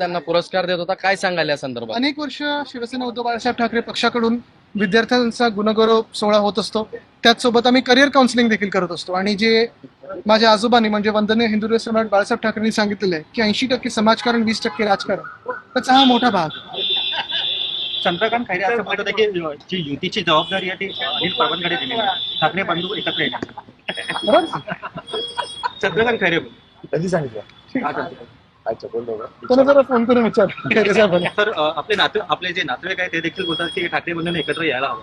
त्यांना पुरस्कार देत होता. काय सांगाल या संदर्भात? अनेक वर्ष शिवसेना उद्धव बाळासाहेब ठाकरे पक्षाकडून विद्यार्थ्यांचा गुणगौरव सोहळा होत असतो. त्याचसोबत आम्ही करिअर काउन्सिलिंग देखील करत असतो. आणि जे माझ्या आजोबांनी म्हणजे वंदनीय हिंदू सम्राट बाळासाहेब ठाकरेंनी सांगितलेलं आहे की ऐंशी टक्के समाजकारण वीस टक्के राजकारण. त्याचा हा मोठा भाग. चंद्रकांत खैरे असं म्हणत होते की जी युतीची जबाबदारी आहे ती अनिल आहे. ठाकरे बंधू एकत्र येणार. चंद्रकांत खैरे कधी सांगितलं? अच्छा बोललो जरा फोन करून विचार. अ, आपले नाते आपले जे नातेवाईक ते देखील बोलतात की ठाकरे बंधूंनी एकत्र यायला हवं.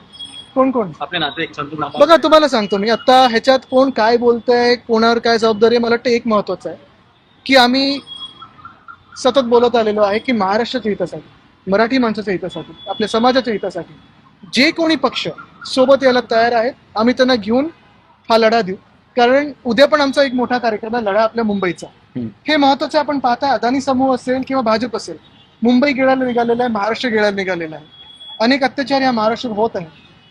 कोण कोण? आपले नातेवाईक संतू नामा. बघा तुम्हाला सांगतो मी. आता ह्याच्यात कोण काय बोलतंय कोणावर काय जबाबदारी आहे, मला वाटतं एक महत्वाचं आहे. की आम्ही सतत बोलत आलेलो आहे की महाराष्ट्राच्या हितासाठी मराठी माणसाच्या हितासाठी आपल्या समाजाच्या हितासाठी. जे कोणी पक्ष सोबत यायला तयार आहेत आम्ही त्यांना घेऊन हा लढा देऊ. कारण उद्या पण आमचा एक मोठा कार्यक्रम आहे लढा आपल्या मुंबईचा. हे महत्वाचं आपण पाहता अदानी समूह असेल किंवा भाजप असेल मुंबई गिळायला निघालेला आहे महाराष्ट्र गिळायला निघालेला आहे. अनेक अत्याचार या महाराष्ट्रात होत आहे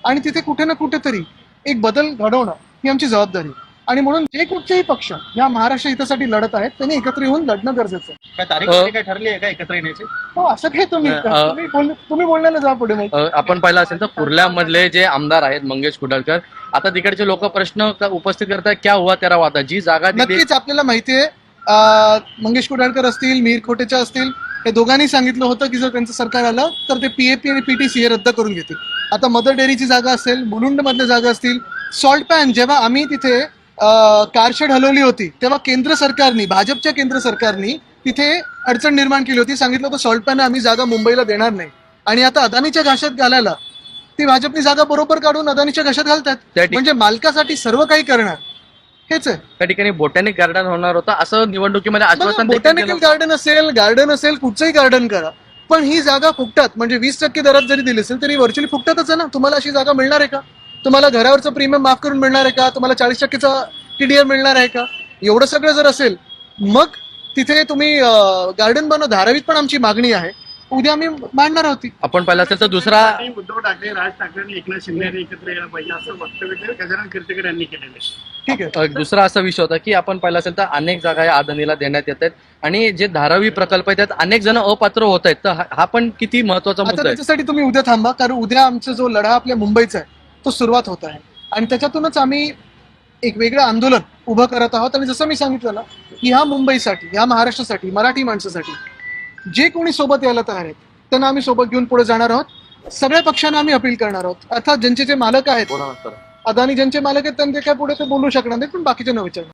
आणि तिथे कुठे ना कुठेतरी एक बदल घडवणं ही आमची जबाबदारी आहे. आणि म्हणून जे कुठचेही पक्ष या महाराष्ट्र हितासाठी लढत आहेत त्यांनी एकत्र येऊन लढणं गरजेचं आहे. काय तारीख वगैरे काय ठरली आहे का एकत्र येण्याची? हो असं काय तुम्ही अ, तुम्ही बोल तुम्ही बोलण्याला जा पुढे मग. अ, आपण पाहिलं असेल तर कुर्ल्यामधले जे आमदार आहेत मंगेश कुडळकर आता तिकडचे लोक प्रश्न क- उपस्थित करतात क्या हुआ तेरा वादा? जी जागा दिली नक्कीच आपल्याला माहितीये अं, मंगेश कुडाळकर असतील मीर खोटेच्या असतील हे दोघांनी सांगितलं होतं की जर त्यांचं सरकार आलं तर ते पीएपी आणि पीटीसी हे रद्द करून घेतील. आता मदर डेअरीची जागा असेल मुलुंड मधल्या जागा असतील सॉल्ट पॅन जेव्हा आम्ही तिथे कारशेड हलवली होती तेव्हा केंद्र सरकारनी भाजपच्या केंद्र सरकारनी तिथे अडचण निर्माण केली होती सांगितलं होतं सॉल्ट पॅन आम्ही जागा मुंबईला देणार नाही. आणि आता अदानीच्या घाशात घालायला ती भाजपनी जागा बरोबर काढून अदानीच्या घशात घालतात. म्हणजे मालकासाठी सर्व काही करणार. हेच आहे. त्या ठिकाणी बोटॅनिक गार्डन होणार होता. असं निवडणुकीमध्ये आश्वासन देखील बोटॅनिकल केलं. गार्डन असेल गार्डन असेल कुठचंही गार्डन करा. पण ही जागा फुकटात म्हणजे वीस टक्के दरात जरी दिली असेल तरी व्हर्च्युअली फुकटातच आहे ना? तुम्हाला अशी जागा मिळणार आहे का? तुम्हाला घरावरचं प्रीमियम माफ करून मिळणार आहे का? तुम्हाला चाळीस टक्केचा टीडीआर मिळणार आहे का? एवढं सगळं जर असेल मग तिथे तुम्ही गार्डन बनव. धारावीत पण आमची मागणी आहे. उद्या आम्ही मांडणार आहोत ती. आपण पाहिलं असेल तर दुसरा आणि उद्धव ठाकरे राज ठाकरे आणि एकनाथ शिंदे यांनी एकत्र यायला पाहिजे. असं वक्तव्य गजानन कीर्तीकर यांनी केलेलं आहे. ठीक आहे. दुसरा असा विषय होता की आपण पाहिलं असेल तर अनेक जागा या अदानीला देण्यात येत आहेत. आणि जे धारावी प्रकल्प आहेत त्यात अनेक जण अपात्र होत आहेत. तर हा- हा पण किती महत्त्वाचा आता मुद्दा आहे? त्याच्यासाठी तुम्ही उद्या थांबा कारण उद्या आमचा जो लढा आपल्या मुंबईचा आहे तो सुरुवात होत आहे. आणि त्याच्यातूनच आम्ही एक वेगळं आंदोलन उभं करत आहोत. आणि जसं मी सांगितलं ना की ह्या मुंबईसाठी ह्या महाराष्ट्रासाठी मराठी माणसासाठी जे कोणी सोबत यायला तयार आहेत त्यांना आम्ही सोबत घेऊन पुढे जाणार आहोत. सगळ्या पक्षांना आम्ही अपील करणार आहोत. अर्थात ज्यांचे जे मालक आहेत अदानी ज्यांचे मालक आहेत त्यांचे काय पुढे ते बोलू शकणार नाही पण बाकीच्या न विचारणार